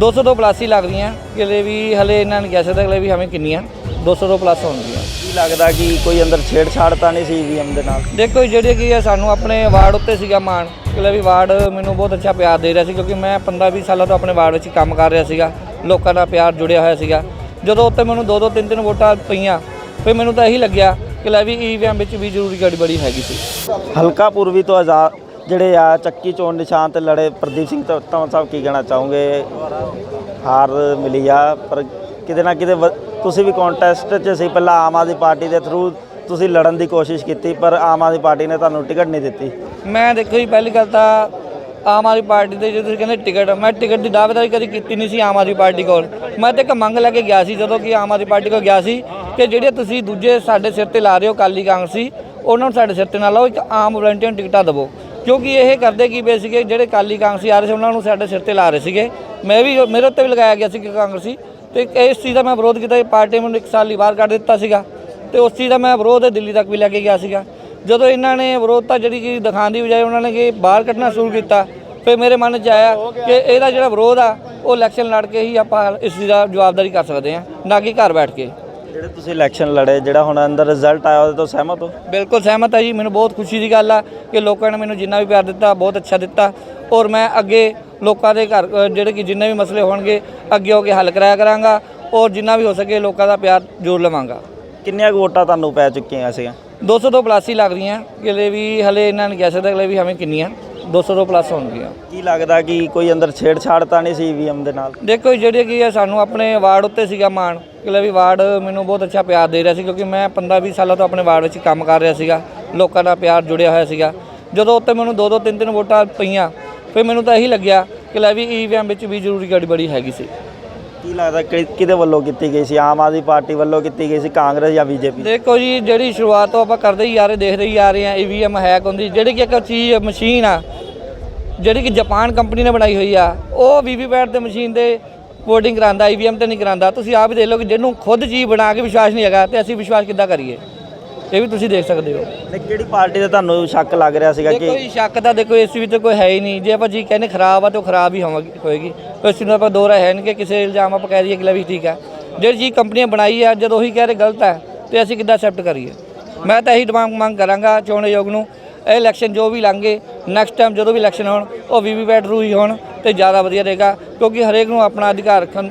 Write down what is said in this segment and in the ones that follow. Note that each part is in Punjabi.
200 ਤੋਂ ਪਲੱਸ ਹੀ ਲੱਗਦੀਆਂ। ਕਿਲੇ ਵੀ ਹਲੇ ਇਹਨਾਂ ਨੇ ਕਹਿ ਸਕਦਾ ਹਲੇ ਵੀ ਹਮੇ ਕਿੰਨੀਆਂ। 200 ਤੋਂ ਪਲੱਸ ਹੋਣਗੀਆਂ। ਕੀ ਲੱਗਦਾ ਕਿ ਕੋਈ ਅੰਦਰ ਛੇੜਛਾੜ ਤਾਂ ਨਹੀਂ ਸੀ ਈਵੀਐਮ ਦੇ ਨਾਲ? ਦੇਖੋ ਜਿਹੜੇ ਕੀ ਹੈ ਸਾਨੂੰ ਆਪਣੇ ਵਾਰਡ ਉੱਤੇ ਸੀਗਾ ਮਾਣ। ਕਿਲੇ ਵੀ ਵਾਰਡ ਮੈਨੂੰ ਬਹੁਤ ਅੱਛਾ ਪਿਆਰ ਦੇ ਰਿਹਾ ਸੀ ਕਿਉਂਕਿ ਮੈਂ 15-20 ਸਾਲਾਂ ਤੋਂ ਆਪਣੇ ਵਾਰਡ ਵਿੱਚ ਕੰਮ ਕਰ ਰਿਹਾ ਸੀਗਾ। ਲੋਕਾਂ ਦਾ ਪਿਆਰ ਜੁੜਿਆ ਹੋਇਆ ਸੀਗਾ। ਜਦੋਂ ਉੱਤੇ ਮੈਨੂੰ ਦੋ ਦੋ ਤਿੰਨ ਤਿੰਨ ਵੋਟਾਂ ਪਈਆਂ ਫਿਰ ਮੈਨੂੰ ਤਾਂ ਇਹੀ ਲੱਗਿਆ ਕਿ ਲੈ ਵੀ ਈਵੀਐਮ ਵਿੱਚ ਵੀ ਜ਼ਰੂਰੀ ਗੜਬੜੀ ਹੈਗੀ ਸੀ। ਹਲਕਾ ਪੂਰਬੀ ਤੋਂ ਆਜ਼ਾਦ ਜਿਹੜੇ ਆ ਚੱਕੀ ਚੋਣ ਨਿਸ਼ਾਨ ਤੇ ਲੜੇ ਪ੍ਰਦੀਪ ਸਿੰਘ ਧ- ਸਾਹਿਬ ਕੀ ਕਹਿਣਾ ਚਾਹੋਗੇ? ਹਾਰ ਮਿਲੀ ਆ, ਪਰ ਕਿਤੇ ਨਾ ਕਿਤੇ ਤੁਸੀਂ ਵੀ ਕੰਟੈਸਟ 'ਚ ਸੀ ਪਹਿਲਾਂ ਆਮ ਆਦਮੀ ਪਾਰਟੀ ਦੇ ਥਰੂ ਤੁਸੀਂ ਲੜਨ ਦੀ ਕੋਸ਼ਿਸ਼ ਕੀਤੀ, ਪਰ ਆਮ ਆਦਮੀ ਪਾਰਟੀ ਨੇ ਤੁਹਾਨੂੰ ਟਿਕਟ ਨਹੀਂ ਦਿੱਤੀ। ਮੈਂ ਦੇਖੋ ਜੀ, ਪਹਿਲੀ ਗੱਲ ਤਾਂ ਆਮ ਆਦਮੀ ਪਾਰਟੀ ਦੇ ਜਦੋਂ ਤੁਸੀਂ ਕਹਿੰਦੇ ਟਿਕਟ, ਮੈਂ ਟਿਕਟ ਦੀ ਦਾਅਵੇਦਾਰੀ ਕਦੀ ਕੀਤੀ ਨਹੀਂ ਸੀ ਆਮ ਆਦਮੀ ਪਾਰਟੀ ਕੋਲ। ਮੈਂ ਤਾਂ ਇੱਕ ਮੰਗ ਲੈ ਕੇ ਗਿਆ ਸੀ, ਜਦੋਂ ਕਿ ਆਮ ਆਦਮੀ ਪਾਰਟੀ ਕੋਲ ਗਿਆ ਸੀ, ਕਿ ਜਿਹੜੇ ਤੁਸੀਂ ਦੂਜੇ ਸਾਡੇ ਸਿਰ ਤੇ ਲਾ ਰਹੇ ਹੋ ਕਾਲੀ ਕਾਂਗਰਸੀ, ਉਹਨਾਂ ਨੂੰ ਸਾਡੇ ਸਿਰ ਤੇ ਨਾ ਲਾਓ, ਇੱਕ ਆਮ ਵਲੰਟੀਅਰ ਨੂੰ ਟਿਕਟਾਂ ਦੇਵੋ। ਕਿਉਂਕਿ ਇਹ ਕਰਦੇ ਕੀ ਪਏ ਸੀਗੇ, ਜਿਹੜੇ ਕਾਲੀ ਕਾਂਗਰਸੀ ਆ ਰਹੇ ਸੀ, ਉਹਨਾਂ ਨੂੰ ਸਾਡੇ ਸਿਰ ਤੇ ਲਾ ਰਹੇ ਸੀਗੇ। ਮੈਂ ਵੀ ਮੇਰੇ ਉੱਤੇ ਵੀ ਲਗਾਇਆ ਗਿਆ ਸੀ ਕਿ ਕਾਂਗਰਸੀ। ਤੇ ਇਸ ਚੀਜ਼ ਦਾ ਮੈਂ ਵਿਰੋਧ ਕੀਤਾ, ਇਹ ਪਾਰਟੀ ਮੈਨੂੰ ਇੱਕ ਸਾਲ ਲਈ ਬਾਹਰ ਕੱਢ ਦਿੱਤਾ ਸੀਗਾ। ਤੇ ਉਸ ਚੀਜ਼ ਦਾ ਮੈਂ ਵਿਰੋਧ ਦਿੱਲੀ ਤੱਕ ਵੀ ਲੈ ਕੇ ਗਿਆ ਸੀਗਾ। ਜਦੋਂ ਇਹਨਾਂ ਨੇ ਵਿਰੋਧਤਾ ਜਿਹੜੀ ਕਿ ਦਿਖਾਉਣ ਦੀ ਬਜਾਏ ਉਹਨਾਂ ਨੇ ਕਿ ਬਾਹਰ ਕੱਢਣਾ ਸ਼ੁਰੂ ਕੀਤਾ, ਫਿਰ ਮੇਰੇ ਮਨ 'ਚ ਆਇਆ ਕਿ ਇਹਦਾ ਜਿਹੜਾ ਵਿਰੋਧ ਆ, ਉਹ ਇਲੈਕਸ਼ਨ ਲੜ ਕੇ ਹੀ ਆਪਾਂ ਇਸ ਚੀਜ਼ ਦਾ ਜਵਾਬਦਾਰੀ ਕਰ ਸਕਦੇ ਹਾਂ, ਨਾ ਕਿ ਘਰ ਬੈਠ ਕੇ। ਜਿਹੜੇ ਤੁਸੀਂ ਇਲੈਕਸ਼ਨ ਲੜੇ ਜਿਹੜਾ ਹੁਣ ਅੰਦਰ ਰਿਜ਼ਲਟ ਆਇਆ ਉਹਦੇ ਤੋਂ ਸਹਿਮਤ ਹੋ? ਬਿਲਕੁਲ ਸਹਿਮਤ ਹੈ ਜੀ ਮੈਨੂੰ ਬਹੁਤ ਖੁਸ਼ੀ ਦੀ ਗੱਲ ਆ ਕਿ ਲੋਕਾਂ ਨੇ ਮੈਨੂੰ ਜਿੰਨਾ ਵੀ ਪਿਆਰ ਦਿੱਤਾ ਬਹੁਤ ਅੱਛਾ ਦਿੱਤਾ। ਔਰ ਮੈਂ ਅੱਗੇ ਲੋਕਾਂ ਦੇ ਘਰ ਅ, ਜਿਹੜੇ ਕਿ ਜਿੰਨੇ ਵੀ ਮਸਲੇ ਹੋਣਗੇ ਅੱਗੇ ਹੋ ਕੇ ਹੱਲ ਕਰਾਇਆ ਕਰਾਂਗਾ ਔਰ ਜਿੰਨਾ ਵੀ ਹੋ ਸਕੇ ਲੋਕਾਂ ਦਾ ਪਿਆਰ ਜ਼ਰੂਰ ਲਵਾਂਗਾ। ਕਿੰਨੀਆਂ ਕੁ ਵੋਟਾਂ ਤੁਹਾਨੂੰ ਪੈ ਚੁੱਕੀਆਂ ਸੀਗੀਆਂ? 200 ਤੋਂ ਪਲੱਸ ਹੀ ਲੱਗਦੀਆਂ। ਕਿਲੇ ਵੀ ਹਲੇ ਇਹਨਾਂ ਨੇ ਕਹਿ ਸਕਦਾ ਹਲੇ ਵੀ ਹਮੇ ਕਿੰਨੀਆਂ। 200 ਤੋਂ ਪਲੱਸ ਹੋਣਗੀਆਂ। ਕੀ ਲੱਗਦਾ ਕਿ ਕੋਈ ਅੰਦਰ ਛੇੜਛਾੜ ਤਾਂ ਨਹੀਂ ਸੀ ਈਵੀਐਮ ਦੇ ਨਾਲ? ਦੇਖੋ ਜੀ, ਜਿਹੜੇ ਕੀ ਹੈ ਸਾਨੂੰ ਆਪਣੇ ਵਾਰਡ ਉੱਤੇ ਸੀਗਾ ਮਾਣ ਕਿਲੇ ਵੀ ਵਾਰਡ ਮੈਨੂੰ ਬਹੁਤ ਅੱਛਾ ਪਿਆਰ ਦੇ ਰਿਹਾ ਸੀ ਕਿਉਂਕਿ ਮੈਂ 15-20 ਸਾਲਾਂ ਤੋਂ ਆਪਣੇ ਵਾਰਡ ਵਿੱਚ ਕੰਮ ਕਰ ਰਿਹਾ ਸੀਗਾ ਲੋਕਾਂ ਦਾ ਪਿਆਰ ਜੁੜਿਆ ਹੋਇਆ ਸੀਗਾ। ਜਦੋਂ ਉੱਤੇ ਮੈਨੂੰ ਦੋ ਦੋ ਤਿੰਨ ਤਿੰਨ ਵੋਟਾਂ ਪਈਆਂ ਫਿਰ ਮੈਨੂੰ ਤਾਂ ਇਹੀ ਲੱਗਿਆ ਕਿ ਲੈ ਵੀ ਈਵੀਐਮ ਵਿੱਚ ਵੀ ਜ਼ਰੂਰੀ ਗੜਬੜੀ ਹੈਗੀ ਸੀ। ਕੀ ਲੱਗਦਾ ਕਿ ਕਿਹਦੇ ਵੱਲੋਂ ਕੀਤੀ ਗਈ ਸੀ? ਆਮ ਆਦਮੀ ਪਾਰਟੀ ਵੱਲੋਂ ਕੀਤੀ ਗਈ ਸੀ ਕਾਂਗਰਸ ਜਾਂ ਬੀਜੇਪੀ? ਦੇਖੋ ਜੀ ਜਿਹੜੀ ਸ਼ੁਰੂਆਤ ਤੋਂ ਆਪਾਂ ਕਰਦੇ ਹੀ ਆ ਰਹੇ ਦੇਖਦੇ ਹੀ ਆ ਰਹੇ ਆ ਈਵੀਐਮ ਹੈਕ ਹੁੰਦੀ। ਜਿਹੜੀ ਕਿ ਇੱਕ ਚੀਜ਼ ਮਸ਼ੀਨ ਆ ਜਿਹੜੀ ਕਿ ਜਾਪਾਨ ਕੰਪਨੀ ਨੇ ਬਣਾਈ ਹੋਈ ਆ ਉਹ ਵੀਵੀਪੈਟ ਤੇ ਮਸ਼ੀਨ ਦੇ ਵੋਟਿੰਗ ਕਰਾਂਦਾ ਈਵੀਐਮ ਤੇ ਨਹੀਂ ਕਰਾਂਦਾ ਤੁਸੀਂ ਆਪ ਹੀ ਦੇਖ ਲਓ ਕਿ ਜਿਹਨੂੰ ਖੁਦ ਚੀਜ਼ ਬਣਾ ਕੇ ਵਿਸ਼ਵਾਸ ਨਹੀਂ ਹੈਗਾ ਤੇ ਅਸੀਂ ਵਿਸ਼ਵਾਸ ਕਿੱਦਾਂ ਕਰੀਏ? ਇਹ ਵੀ ਤੁਸੀਂ ਦੇਖ ਸਕਦੇ ਹੋ। ਨੇ ਕਿਹੜੀ ਪਾਰਟੀ ਤੇ ਤੁਹਾਨੂੰ ਸ਼ੱਕ ਲੱਗ ਰਿਹਾ ਸੀਗਾ ਕਿ ਜੀ ਸ਼ੱਕ ਤਾਂ ਦੇਖੋ ਇਸ ਵਿੱਚ ਕੋਈ ਹੈ ਹੀ ਨਹੀਂ। ਜੇ ਆਪਾਂ ਜੀ ਕਹਿੰਦੇ ਖਰਾਬ ਆ ਤਾਂ ਉਹ ਖਰਾਬ ਹੀ ਹੋਵੇਗੀ ਹੋਏਗੀ। ਇਸ ਨੂੰ ਆਪਾਂ ਦੋਰਾ ਹੈ ਨਹੀਂ ਕਿ ਕਿਸੇ ਇਲਜ਼ਾਮ ਆਪਾਂ ਕਹਿ ਦਈਏ ਕਿ ਲੈ ਵੀ ਠੀਕ ਹੈ ਜਿਹੜੀ ਚੀਜ਼ ਕੰਪਨੀਆਂ ਬਣਾਈ ਆ ਜਦੋਂ ਉਹੀ ਕਹਿ ਰਹੇ ਗਲਤ ਹੈ ਤੇ ਅਸੀਂ ਕਿੱਦਾਂ ਐਕਸੈਪਟ ਕਰੀਏ? ਮੈਂ ਤਾਂ ਇਹੀ ਡਿਮਾਂਡ ਮੰਗ ਕਰਾਂਗਾ ਚੋਣ ਆਯੋਗ ਨੂੰ ਇਹ ਇਲੈਕਸ਼ਨ ਜੋ ਵੀ ਲੰਘੇ ਨੈਕਸਟ ਟਾਈਮ ਜਦੋਂ ਵੀ ਇਲੈਕਸ਼ਨ ਹੋਣ ਉਹ ਵੀਵੀਪੈਟ ਰੂ ਹੀ ਹੋਣ ਤੇ ਜ਼ਿਆਦਾ ਵਧੀਆ ਰਹੇਗਾ ਕਿਉਂਕਿ ਹਰੇਕ ਨੂੰ ਆਪਣਾ ਅਧਿਕਾਰ ਰੱਖਣ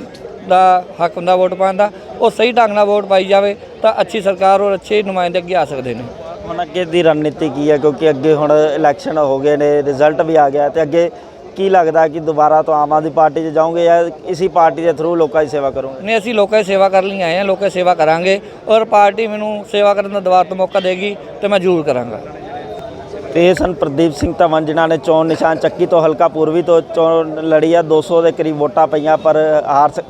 ਦਾ ਹੱਕ ਹੁੰਦਾ ਵੋਟ ਪਾਉਣ ਦਾ ਉਹ ਸਹੀ ਢੰਗ ਨਾਲ ਵੋਟ ਪਾਈ ਜਾਵੇ ਤਾਂ ਅੱਛੀ ਸਰਕਾਰ ਔਰ ਅੱਛੇ ਨੁਮਾਇੰਦੇ ਅੱਗੇ ਆ ਸਕਦੇ ਨੇ। ਹੁਣ ਅੱਗੇ ਦੀ ਰਣਨੀਤੀ ਕੀ ਹੈ? ਕਿਉਂਕਿ ਅੱਗੇ ਹੁਣ ਇਲੈਕਸ਼ਨ ਹੋ ਗਏ ਨੇ ਰਿਜ਼ਲਟ ਵੀ ਆ ਗਿਆ ਤੇ ਅੱਗੇ ਕੀ ਲੱਗਦਾ ਕਿ ਦੁਬਾਰਾ ਤੋਂ ਆਮ ਆਦਮੀ ਪਾਰਟੀ 'ਚ ਜਾਓਗੇ ਜਾਂ ਇਸੀ ਪਾਰਟੀ ਦੇ ਥਰੂ ਲੋਕਾਂ ਦੀ ਸੇਵਾ ਕਰੋਗੇ? ਨਹੀਂ ਅਸੀਂ ਲੋਕਾਂ ਦੀ ਸੇਵਾ ਕਰਨ ਲਈ ਆਏ ਹਾਂ ਲੋਕਾਂ ਦੀ ਸੇਵਾ ਕਰਾਂਗੇ ਔਰ ਪਾਰਟੀ ਮੈਨੂੰ ਸੇਵਾ ਕਰਨ ਦਾ ਦੁਬਾਰਾ ਤੋਂ ਮੌਕਾ ਦੇਗੀ ਤੇ ਮੈਂ ਜ਼ਰੂਰ ਕਰਾਂਗਾ। ਤੇ ਇਹ ਸਨ ਪ੍ਰਦੀਪ ਸਿੰਘ ਧਵਨ, ਜਿਨ੍ਹਾਂ ਨੇ ਚੋਣ ਨਿਸ਼ਾਨ ਚੱਕੀ ਤੋਂ ਹਲਕਾ ਪੂਰਬੀ ਤੋਂ ਚੋਣ ਲੜੀ ਆ। 200 ਦੇ ਕਰੀਬ ਵੋਟਾਂ ਪਈਆਂ, ਪਰ ਹਾਰ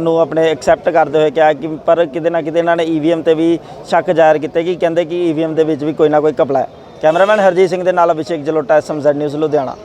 ਨੂੰ ਆਪਣੇ ਐਕਸੈਪਟ ਕਰਦੇ ਹੋਏ ਕਿਹਾ ਕਿ ਪਰ ਕਿਤੇ ਨਾ ਕਿਤੇ ਇਹਨਾਂ ਨੇ ਈਵੀਐਮ ਤੇ ਵੀ ਸ਼ੱਕ ਜ਼ਾਹਿਰ ਕੀਤੇ ਕਿ ਕਹਿੰਦੇ ਕਿ ਈਵੀਐਮ ਦੇ ਵਿੱਚ ਵੀ ਕੋਈ ਨਾ ਕੋਈ ਘਪਲਾ ਹੈ। ਕੈਮਰਾਮੈਨ ਹਰਜੀਤ ਸਿੰਘ ਦੇ ਨਾਲ ਅਭਿਸ਼ੇਕ ਜਲੋਟਾ ਐਸਐਮਜ਼ੈਡ ਨਿਊਜ਼, ਲੁਧਿਆਣਾ।